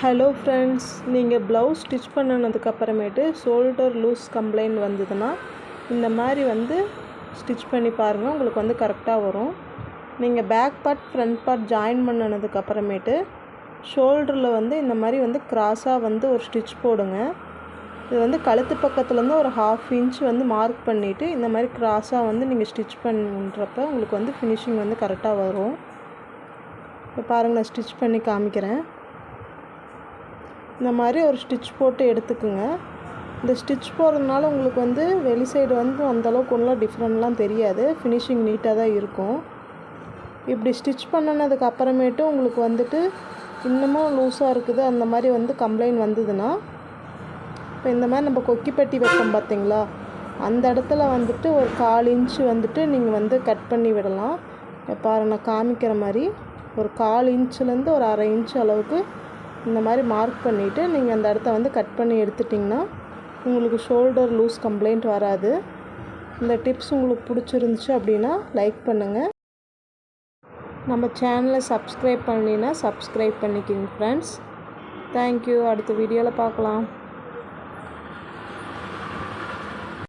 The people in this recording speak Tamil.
ஹலோ ஃப்ரெண்ட்ஸ் நீங்கள் ப்ளவுஸ் ஸ்டிச் பண்ணினதுக்கப்புறமேட்டு ஷோல்டர் லூஸ் கம்ப்ளைண்ட் வந்ததுன்னா இந்த மாதிரி வந்து ஸ்டிச் பண்ணி பாருங்கள் உங்களுக்கு வந்து கரெக்டாக வரும். நீங்கள் back part front part join பண்ணினதுக்கப்புறமேட்டு ஷோல்டரில் வந்து இந்த மாதிரி வந்து க்ராஸாக வந்து ஒரு ஸ்டிச் போடுங்க. இது வந்து கழுத்து பக்கத்துலேருந்து ஒரு ஹாஃப் இன்ச் வந்து மார்க் பண்ணிவிட்டு இந்த மாதிரி க்ராஸாக வந்து நீங்கள் ஸ்டிச் பண்ணுறப்ப உங்களுக்கு வந்து ஃபினிஷிங் வந்து கரெக்டாக வரும். இப்போ பாருங்கள் நான் ஸ்டிச் பண்ணி காமிக்கிறேன். இந்த மாதிரி ஒரு ஸ்டிச் போட்டு எடுத்துக்குங்க. இந்த ஸ்டிச் போடுறதுனால உங்களுக்கு வந்து வெளி சைடு வந்து அந்தளவுக்கு ஒன்றும் டிஃப்ரெண்ட்லாம் தெரியாது. ஃபினிஷிங் நீட்டாக தான் இருக்கும். இப்படி ஸ்டிச் பண்ணினதுக்கு அப்புறமேட்டு உங்களுக்கு வந்துட்டு இன்னமும் லூஸாக இருக்குது. அந்த மாதிரி வந்து கம்ப்ளைண்ட் வந்ததுன்னா இப்போ இந்த மாதிரி நம்ம கொக்கிப்பட்டி வைப்போம் பார்த்தீங்களா அந்த இடத்துல வந்துட்டு ஒரு கால் இன்ச்சு வந்துட்டு நீங்கள் வந்து கட் பண்ணி விடலாம். பாரு நான் காமிக்கிற மாதிரி ஒரு கால் இன்ச்சுலேருந்து ஒரு அரை இன்ச் அளவுக்கு இந்த மாதிரி மார்க் பண்ணிவிட்டு நீங்கள் அந்த இடத்த வந்து கட் பண்ணி எடுத்துட்டிங்கன்னா உங்களுக்கு ஷோல்டர் லூஸ் கம்ப்ளைண்ட் வராது. இந்த டிப்ஸ் உங்களுக்கு பிடிச்சிருந்துச்சு அப்படின்னா லைக் பண்ணுங்கள் நம்ம சேனலை சப்ஸ்கிரைப் பண்ணினா சப்ஸ்கிரைப் பண்ணிக்கிங்க ஃப்ரெண்ட்ஸ் தேங்க்யூ அடுத்த வீடியோவில் பார்க்கலாம்.